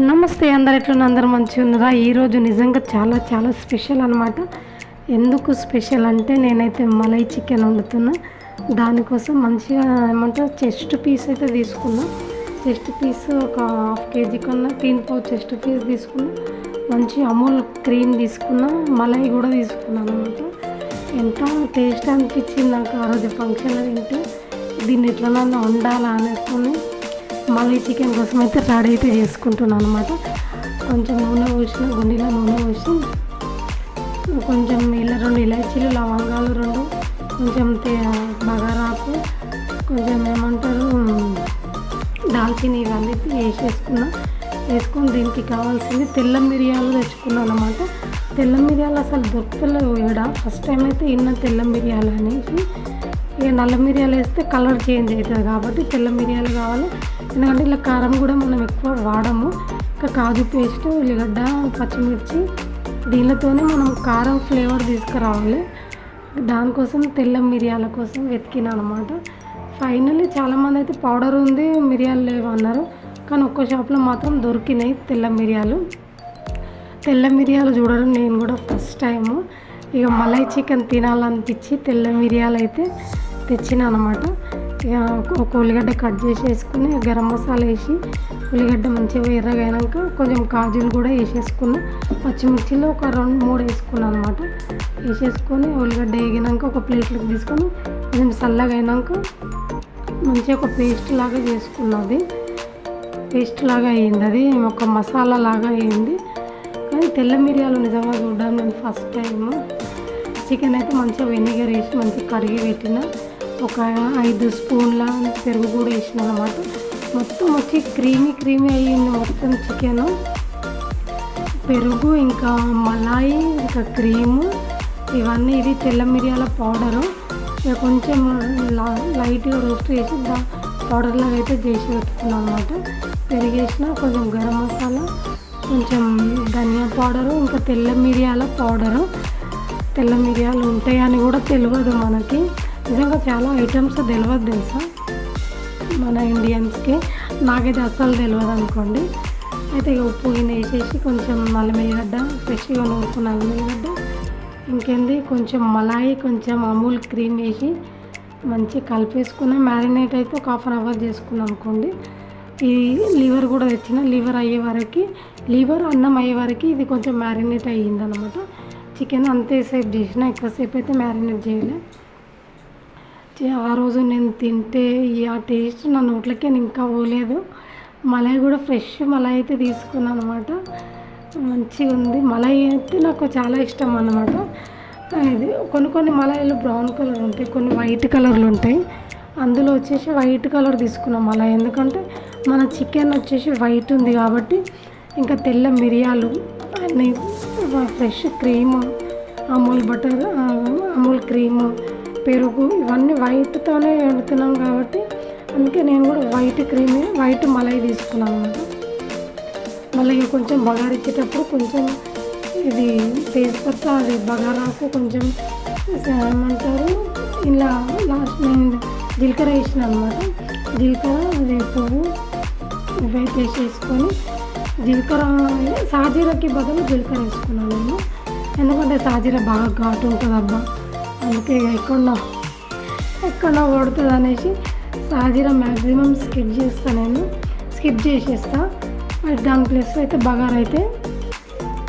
నమస్తే అందరు ఎట్లున్న అందరు మంచిగా ఉన్నారా? ఈరోజు నిజంగా చాలా చాలా స్పెషల్ అనమాట ఎందుకు స్పెషల్ అంటే నేనైతే మలై చికెన్ వండుతున్నా. దానికోసం మంచిగా ఏమంటారు చెస్ట్ పీస్ అయితే తీసుకున్నా. చెస్ట్ పీస్ ఒక హాఫ్ కేజీ కన్నా తీన్ పావు చెస్ట్ పీస్ తీసుకున్నా. మంచి అమూల్ క్రీమ్ తీసుకున్నా మలై కూడా తీసుకున్నాను అనమాట ఎంత టేస్ట్ అనిపించింది నాకు ఆ రోజు ఫంక్షన్లో తింటే. దీన్ని ఎట్లనన్నా వండాలా అనేసుకొని మళ్ళీ చికెన్ కోసం అయితే రెడీ అయితే చేసుకుంటున్నాను అనమాట కొంచెం నూనె పోసిన గుండెలో నూనె పోసి కొంచెం ఇలా రెండు ఇలాచీలు లవంగాలు రెండు కొంచెం బగారాకు కొంచెం ఏమంటారు దాల్చిన ఇవన్నీ వేసేసుకున్నా. వేసుకొని దీనికి కావాల్సింది తెల్ల మిరియాలు తెచ్చుకున్నాను అనమాట తెల్ల మిరియాలు అసలు దొరుకుతలేవు ఇక్కడ ఫస్ట్ టైం అయితే ఇన్న తెల్ల మిరియాలు అనేసి. ఇక నల్ల మిరియాలు వేస్తే కలర్ చేంజ్ అవుతుంది కాబట్టి తెల్ల మిరియాలు కావాలి. ఎందుకంటే ఇలా కారం కూడా మనం ఎక్కువ వాడము. ఇంకా కాజు పేస్ట్ ఉల్లిగడ్డ పచ్చిమిర్చి దీనితోనే మనం కారం ఫ్లేవర్ తీసుకురావాలి. దానికోసం తెల్ల మిరియాల కోసం వెతికినా అనమాట ఫైనల్లీ చాలామంది అయితే పౌడర్ ఉంది మిరియాలు లేవు అన్నారు. కానీ ఒక్క షాప్లో మాత్రం దొరికినాయి తెల్ల మిరియాలు. తెల్ల మిరియాలు చూడడం నేను కూడా ఫస్ట్ టైము. ఇక మలై చికెన్ తినాలనిపించి తెల్ల మిరియాలు అయితే తెచ్చిన అనమాట ఒక ఉల్లిగడ్డ కట్ చేసి వేసుకుని గరం మసాలా వేసి ఉల్లిగడ్డ మంచిగా ఎర్రగా అయినాక కొంచెం కాజులు కూడా వేసేసుకున్నా పచ్చిమిర్చిలో ఒక రెండు మూడు వేసుకున్నాను అనమాట వేసేసుకొని ఉల్లిగడ్డ వేగినాక ఒక ప్లేట్లోకి తీసుకొని కొంచెం చల్లగా అయినాక మంచిగా ఒక పేస్ట్ లాగా చేసుకున్నది పేస్ట్ లాగా అయింది అది ఒక మసాలా లాగా అయింది. కానీ తెల్ల మిరియాలు నిజంగా చూడడం నేను ఫస్ట్ టైం చికెన్ అయితే మంచిగా వెనిగర్ వేసి మంచిగా కడిగి పెట్టిన. ఒక ఐదు స్పూన్ల పెరుగు కూడా వేసిన అనమాట మొత్తం వచ్చి క్రీమీ క్రీమీ అయ్యింది మొత్తం చికెన్ పెరుగు ఇంకా మలాయి ఇంకా క్రీము ఇవన్నీ ఇది తెల్ల మిరియాల పౌడరు. ఇక కొంచెం లా- లైట్గా రోస్ట్ చేసి దా పౌడర్ లాగా అయితే చేసి పెట్టుకున్నాను అనమాట పెరిగేసిన కొంచెం గరం మసాలా కొంచెం ధనియా పౌడరు ఇంకా తెల్ల మిరియాల పౌడరు. తెల్ల మిరియాలు ఉంటాయని కూడా తెలియదు మనకి. నిజంగా చాలా ఐటమ్స్ తెలియదు తెలుసా? మన ఇండియన్స్కి నాకైతే అస్సలు తెలియదు అనుకోండి. అయితే ఉప్పు గిన్నె వేసేసి కొంచెం నల్లమెల్లిగడ్డ ఫ్రెష్గా నూరుకు నల్లమెల్లిగడ్డ ఇంకేంది? కొంచెం మలాయి కొంచెం అమూల్ క్రీమ్ వేసి మంచి కలిపేసుకున్న మ్యారినేట్ అయితే ఒక హాఫ్ అన్ అవర్ చేసుకున్నాం అనుకోండి. ఈ లివర్ కూడా తెచ్చిన లివర్ అయ్యే వరకు లివర్ అన్నం అయ్యే వరకు ఇది కొంచెం మ్యారినేట్ అయ్యిందనమాట చికెన్ చికెన్ అంతేసేపు చేసిన ఎక్కువసేపు అయితే మ్యారినేట్ చేయలే. ఆ రోజు నేను తింటే ఆ టేస్ట్ నా నోట్లకి ఇంకా పోలేదు. మలై కూడా ఫ్రెష్ మలై అయితే తీసుకున్నాను అనమాట మంచిగా ఉంది. మలై అయితే నాకు చాలా ఇష్టం అన్నమాట. ఇది కొన్ని కొన్ని మలైలు బ్రౌన్ కలర్ ఉంటాయి కొన్ని వైట్ కలర్లు ఉంటాయి. అందులో వచ్చేసి వైట్ కలర్ తీసుకున్నాం మలై. ఎందుకంటే మన చికెన్ వచ్చేసి వైట్ ఉంది కాబట్టి ఇంకా తెల్ల మిరియాలు అన్నీ fresh cream Amul butter Amul cream పెరుగు ఇవన్నీ వైట్తోనే వండుతున్నాం కాబట్టి అందుకే నేను కూడా వైట్ క్రీమ్ వైట్ మలై తీసుకున్నాను అనమాట మళ్ళీ కొంచెం కొంచెం బగారిచ్చేటప్పుడు కొంచెం ఇది తేజ్పత్త అది బగారాకు కొంచెం ఏమంటారు? ఇలా లాస్ట్ నేను జీలకర్ర వేసిన అనమాట జీలకర్ర అది పువ్వు ఇవైతే వేసేసుకొని జీలకర్ర సాజీరకి బదులు జీలకర్ర వేసుకున్నాను నేను. ఎందుకంటే సాజీర బాగా ఘాటు ఉంటుంది అబ్బా అందుకే ఎక్కడో ఎక్కడో కొడుతుంది అనేసి సాజీర మ్యాక్సిమం స్కిప్ చేస్తాను నేను. స్కిప్ చేసేస్తా. మరి దాని ప్లేస్లో అయితే బగారు అయితే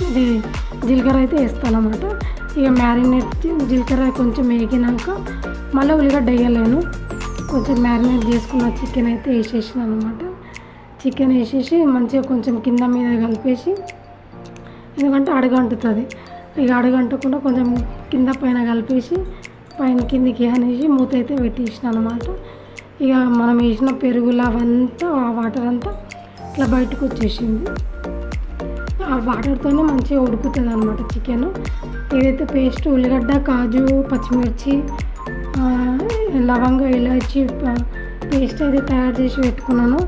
ఇది జీలకర్ర అయితే వేస్తాను అనమాట ఇక మ్యారినేట్ జీలకర్ర కొంచెం వేగినాక మళ్ళీ ఉల్లిగడ్డ వేయలేను. కొంచెం మ్యారినేట్ చేసుకున్న చికెన్ అయితే వేసేసిన అనమాట చికెన్ వేసేసి మంచిగా కొంచెం కింద మీద కలిపేసి ఎందుకంటే అడగంటుతుంది ఇక అడగంటకుండా కొంచెం కింద పైన కలిపేసి పైన కిందికి అనేసి మూత అయితే పెట్టేసిన అనమాట ఇక మనం వేసిన పెరుగులు అవంతా ఆ వాటర్ అంతా ఇట్లా బయటకు వచ్చేసింది. ఆ వాటర్తోనే మంచిగా ఉడుకుతుంది అనమాట చికెన్. ఏదైతే పేస్ట్ ఉల్లిగడ్డ కాజు పచ్చిమిర్చి లవంగ ఇలాచి పేస్ట్ అయితే తయారు చేసి పెట్టుకున్నాను.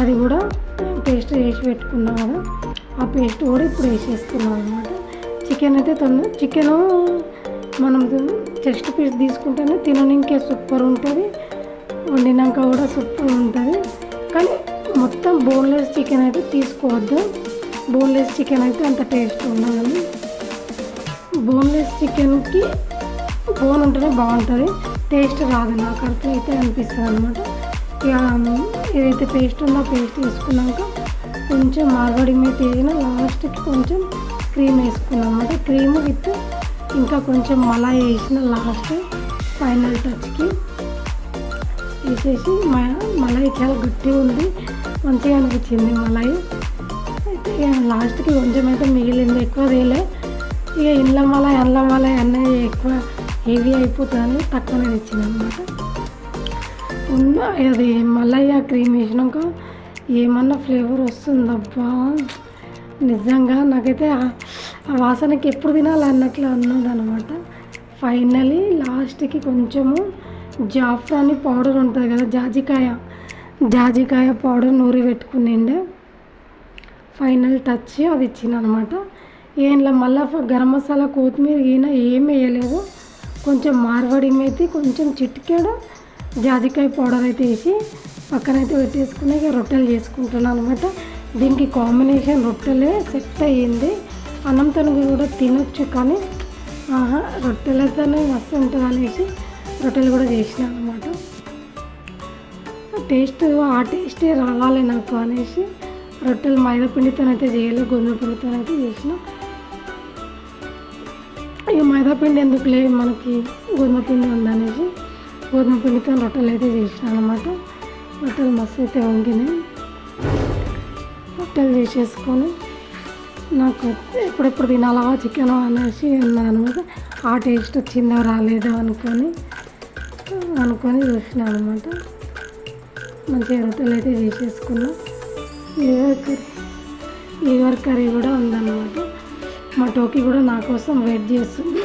అది కూడా పేస్ట్ చేసి పెట్టుకున్నాను కదా. ఆ పేస్ట్ కూడా ఇప్పుడు వేసేస్తున్నాను అనమాట చికెన్ అయితే తొందర. చికెన్ మనం చెస్ట్ పీస్ తీసుకుంటేనే తినడానికి సూపర్ ఉంటుంది. వండినాక కూడా సూపర్ ఉంటుంది. కానీ మొత్తం బోన్లెస్ చికెన్ అయితే తీసుకోవద్దు. బోన్లెస్ చికెన్ అయితే అంత టేస్ట్ ఉండాలి బోన్లెస్ చికెన్కి బోన్ ఉంటేనే బాగుంటుంది. టేస్ట్ రాదు నాకు అట్లా అయితే అనిపిస్తుంది అనమాట ఇక ఏదైతే పేస్ట్ ఉందో పేస్ట్ తీసుకున్నాక కొంచెం మార్గడి మీద తీసిన లాస్ట్కి కొంచెం క్రీమ్ వేసుకున్నాం. అంటే క్రీమ్ విత్ ఇంకా కొంచెం మలాయి వేసిన లాస్ట్ ఫైనల్ టచ్కి వేసేసి మ- మలాయి చాలా గట్టిగా ఉంది. మంచిగా అనిపించింది మలాయి అయితే ఇక లాస్ట్కి కొంచెం అయితే మిగిలింది. ఎక్కువ తేలే. ఇక ఇళ్ళ మలాయి అల్ల మలాయి అన్నది ఎక్కువ హెవీ అయిపోతుందని తక్కువనే తెచ్చింది అనమాట ఉన్న అది మలయ్య క్రీమ్ వేసినాక ఏమన్నా ఫ్లేవర్ వస్తుందబ్బా. నిజంగా నాకైతే ఆ వాసనకి ఎప్పుడు వినాలన్నట్లు అన్నది అనమాట ఫైనలీ లాస్ట్కి కొంచెము జాఫ్రాని పౌడర్ ఉంటుంది కదా జాజికాయ. జాజికాయ పౌడర్ నూరి పెట్టుకునిండే ఫైనల్ టచ్ అది ఇచ్చింది అనమాట ఏంలా మళ్ళీ గరం మసాలా కొత్తిమీర ఈయన ఏం వేయలేదు. కొంచెం మార్వడి అయితే కొంచెం చిటికెడు జాజికాయ పౌడర్ అయితే వేసి పక్కనైతే పెట్టేసుకుని ఇక రొట్టెలు చేసుకుంటున్నాను అనమాట దీనికి కాంబినేషన్ రొట్టెలే సెట్ అయ్యింది. అన్నంతో కూడా తినొచ్చు కానీ ఆహా రొట్టెలతోనే మస్తు ఉంటుంది అనేసి రొట్టెలు కూడా చేసినాను అనమాట టేస్ట్ ఆ టేస్టే రావాలి నాకు అనేసి రొట్టెలు మైదా పిండితోనైతే చేయలేదు గోధుమ పిండితోనైతే చేసిన. ఇక మైదా పిండి ఎందుకు లేదు మనకి గోధుమ పిండి ఉందనేసి గోధుమ పిండితో రొట్టెలు అయితే చేసిన అనమాట రొట్టెలు మస్తు అయితే వంగినాయి రొట్టెలు చేసేసుకొని నాకు ఎప్పుడెప్పుడు తినాలా చికెన్ అనేసి ఉన్నాను అనమాట ఆ టేస్ట్ వచ్చిందో రాలేదో అనుకొని అనుకొని చూసినా అనమాట మంచిగా రొట్టెలు అయితే చేసేసుకున్నా లివర్ కర్రీ లివర్ కర్రీ కూడా ఉందన్నమాట. మా టోకి కూడా నా కోసం వెయిట్ చేస్తుంది.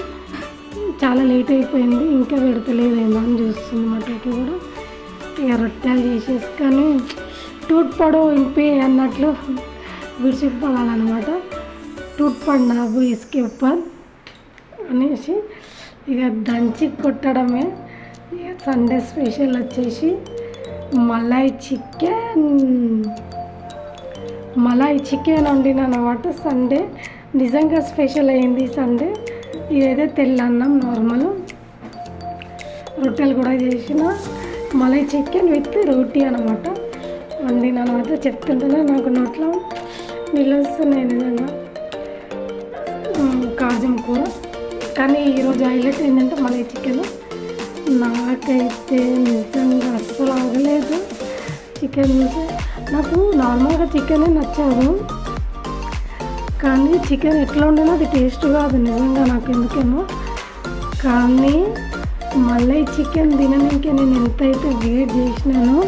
చాలా లేట్ అయిపోయింది ఇంకా పెడతలేదేమో అని చూస్తుంది మా టోకి కూడా. ఇక రొట్టెలు చేసేసుకొని టూట్పడు ఇంపి అన్నట్లు విడిచిపోవాలన్నమాట టూట్పడు నాకు ఇసుకెప్పదు అనేసి ఇక దంచి కొట్టడమే. ఇక సండే స్పెషల్ వచ్చేసి మలాయ్ చికెన్. మలాయ్ చికెన్ వండిన అనమాట సండే. నిజంగా స్పెషల్ అయింది సండే. ఇదైతే తెల్లన్నం నార్మల్. రొట్టెలు కూడా చేసిన. మలై చికెన్ విత్ రోటీ అనమాట వండిన అనమాట చెప్తుంటేనే నాకు నోట్లో నిలుస్తున్నాయి నిజంగా. కాజం కూర. కానీ ఈరోజు హైలైట్ ఏంటంటే మలై చికెన్. నాకైతే నిజంగా అస్సలు ఆగలేదు చికెన్ నాకు నార్మల్గా చికెనే నచ్చదు. కానీ చికెన్ ఎట్లా ఉండేనో అది టేస్ట్ కాదు నిజంగా నాకు ఎందుకేమో. కానీ మళ్ళీ చికెన్ తినడానికి నేను ఎంతైతే వెయిట్ చేసినానో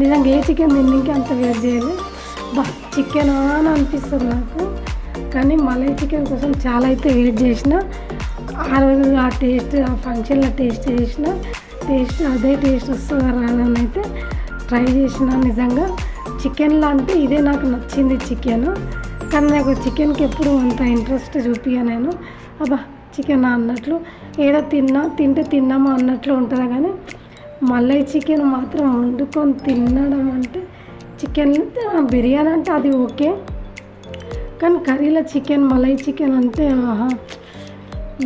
నిజంగా ఏ చికెన్ తినడానికి అంత వేరు చేయలేదు బా చికెన్ అని అనిపిస్తుంది నాకు. కానీ మలై చికెన్ కోసం చాలా అయితే వెయిట్ చేసిన. ఆ రోజు ఆ టేస్ట్ ఆ ఫంక్షన్లో టేస్ట్ చేసిన. టేస్ట్ అదే టేస్ట్ వస్తుందా రాదని అయితే ట్రై చేసిన నిజంగా. చికెన్లో అంటే ఇదే నాకు నచ్చింది చికెన్ కానీ నాకు చికెన్కి ఎప్పుడు అంత ఇంట్రెస్ట్ చూపియా నేను. అబ్బా చికెన్ అన్నట్లు ఏదో తిన్నా తింటే తిన్నామా అన్నట్లు ఉంటుంది కానీ మళ్ళీ చికెన్ మాత్రం వండుకొని తినడం అంటే చికెన్ బిర్యానీ అంటే అది ఓకే. కానీ కర్రీలో చికెన్ మలై చికెన్ అంటే ఆహా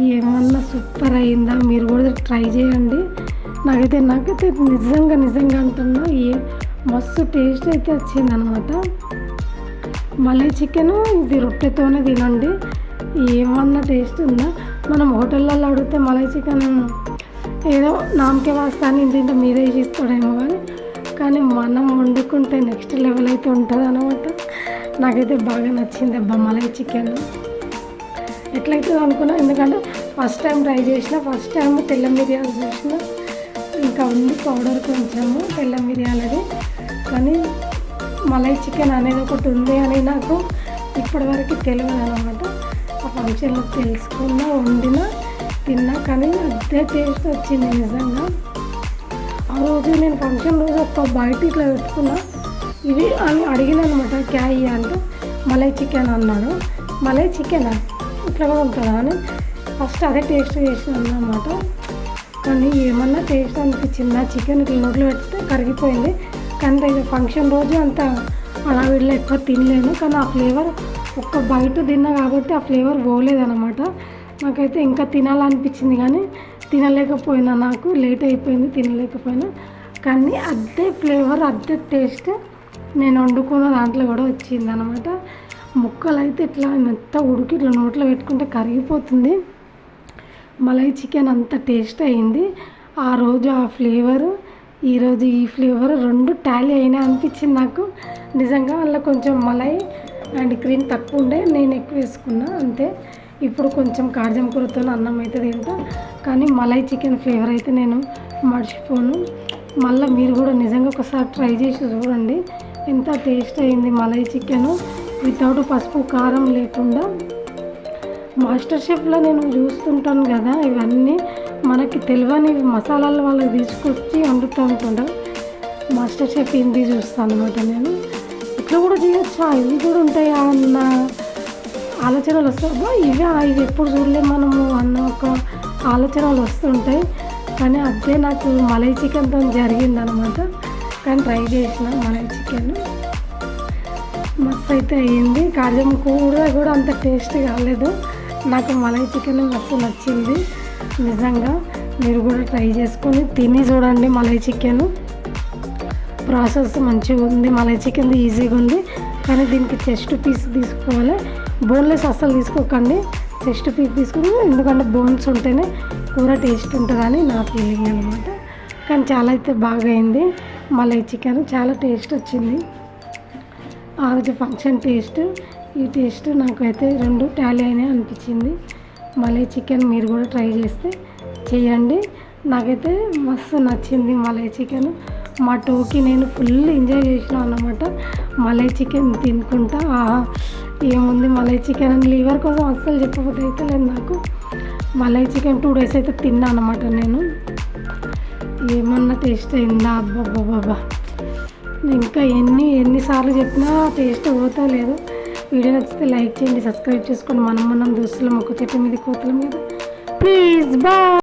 ఏమన్నా సూపర్ అయిందా? మీరు కూడా ట్రై చేయండి. నాకైతే నాకైతే నిజంగా నిజంగా అంటున్నా ఏ మస్తు టేస్ట్ అయితే వచ్చిందనమాట. మలై చికెన్ ఇది రొట్టెతోనే తినండి. ఏమన్నా టేస్ట్ ఉందా? మనం హోటళ్ళల్లో అడిగితే మలై చికెన్ ఏదో నామకే వాస్తాను ఇంత మీరే చేస్తాడేమో కానీ కానీ మనం వండుకుంటే నెక్స్ట్ లెవెల్ అయితే ఉంటుంది అనమాట నాకైతే బాగా నచ్చింది అబ్బా మలై చికెన్. ఎట్లయితే అనుకున్నా ఎందుకంటే ఫస్ట్ టైం ట్రై చేసిన ఫస్ట్ టైం తెల్ల మిరియాలు చూసిన. ఇంకా ఉంది పౌడర్ కొంచెము తెల్ల మిరియాలది. కానీ మలై చికెన్ అనేది ఒకటి ఉంది అని నాకు ఇప్పటివరకు తెలియదు అనమాట ఆ ఫంక్షన్లో తెలుసుకున్నా వండిన తిన్నా కానీ అదే టేస్ట్ వచ్చింది నిజంగా. ఆ రోజు నేను ఫంక్షన్ రోజు ఒక బయట ఇట్లా పెట్టుకున్నా. ఇది అని అడిగిన అనమాట క్యాయ్ అంటే. మలై చికెన్ అన్నాడు. మలై చికెన్ ఇట్లా కూడా ఉంటుందా? అని ఫస్ట్ అదే టేస్ట్ చేసినాను అనమాట కానీ ఏమన్నా టేస్ట్ అనిపించింది? ఆ చికెన్ ఇట్లా నోట్లో పెడితే కరిగిపోయింది. కానీ ఇది ఫంక్షన్ రోజు అంత హడావిడిలో ఎక్కువ తినలేను. కానీ ఆ ఫ్లేవర్ ఒక్క బయట తిన్నా కాబట్టి ఆ ఫ్లేవర్ పోలేదన్నమాట. నాకైతే ఇంకా తినాలనిపించింది కానీ తినలేకపోయినా నాకు లేట్ అయిపోయింది తినలేకపోయినా. కానీ అదే ఫ్లేవర్ అదే టేస్ట్ నేను వండుకున్న దాంట్లో కూడా వచ్చింది అనమాట ముక్కలు అయితే ఇట్లా మెత్త ఉడికి ఇట్లా నోట్లో పెట్టుకుంటే కరిగిపోతుంది. మలై చికెన్ అంత టేస్ట్ అయింది ఆ రోజు ఆ ఫ్లేవర్ ఈరోజు ఈ ఫ్లేవర్ రెండు టాలీ అయినా అనిపించింది నాకు. నిజంగా అలా కొంచెం మలై అండ్ క్రీమ్ తక్కువ ఉండే నేను ఎక్కువ వేసుకున్నా అంతే. ఇప్పుడు కొంచెం కాజం కూరతో అన్నం అయితే తింటా. కానీ మలై చికెన్ ఫ్లేవర్ అయితే నేను మర్చిపోను. మళ్ళీ మీరు కూడా నిజంగా ఒకసారి ట్రై చేసి చూడండి. ఎంత టేస్ట్ అయింది మలై చికెన్. వితౌట్ పసుపు కారం లేకుండా. మాస్టర్ షెఫ్లో నేను చూస్తుంటాను కదా ఇవన్నీ మనకి తెలియని మసాలాలు వాళ్ళకి తీసుకొచ్చి వండుతూ ఉంటుంటారు మాస్టర్ షెఫ్ హిందీ చూస్తాను అనమాట నేను. ఇట్లా కూడా చేయొచ్చా? ఇవి కూడా ఉంటాయా అన్న? ఆలోచనలు వస్తాయి. ఇవే ఇవి ఎప్పుడు చూడలే మనము అన్న ఒక ఆలోచనలు వస్తుంటాయి. కానీ అదే నాకు మలై చికెన్తో జరిగిందనమాట కానీ ట్రై చేసిన మలై చికెన్. మస్తు అయితే అయ్యింది కాజం కూర కూడా అంత టేస్ట్ కాలేదు. నాకు మలై చికెన్ మస్తు నచ్చింది. నిజంగా మీరు కూడా ట్రై చేసుకొని తిని చూడండి మలై చికెన్. ప్రాసెస్ మంచిగా ఉంది మలై చికెన్ ఈజీగా ఉంది కానీ దీనికి చెస్ట్ పీస్ తీసుకోవాలి. బోన్లెస్ అస్సలు తీసుకోకండి. చెస్ట్ పీస్ తీసుకుని ఎందుకంటే బోన్స్ ఉంటేనే కూర టేస్ట్ ఉంటుందని నా ఫీలింగ్ అనమాట కానీ చాలా అయితే బాగా అయింది. మలై చికెన్ చాలా టేస్ట్ వచ్చింది. ఆ రోజు ఫంక్షన్ టేస్ట్ ఈ టేస్ట్ నాకైతే రెండు టాలీ అయినా అనిపించింది. మలై చికెన్ మీరు కూడా ట్రై చేస్తే చేయండి. నాకైతే మస్తు నచ్చింది మలై చికెన్. మా టూకి నేను ఫుల్ ఎంజాయ్ చేసిన అన్నమాట. మలై చికెన్ తినుకుంటా. ఆహా, ఏముంది? మలై చికెన్ అని లీవర్ కోసం అస్సలు చెప్పకపోతే అయితే లేదు నాకు. మలై చికెన్ టూ డేస్ అయితే తిన్నా అనమాట నేను. ఏమన్నా టేస్ట్ అయిందా? అబ్బాబ్బాబ్బా ఇంకా ఎన్ని ఎన్నిసార్లు చెప్పినా టేస్ట్ పోతా లేదు. వీడియో నచ్చితే లైక్ చేయండి సబ్స్క్రైబ్ చేసుకోండి. మనం మనం దోస్తులం ఒక చెట్టు మీద కోతులం మీద. Please boy!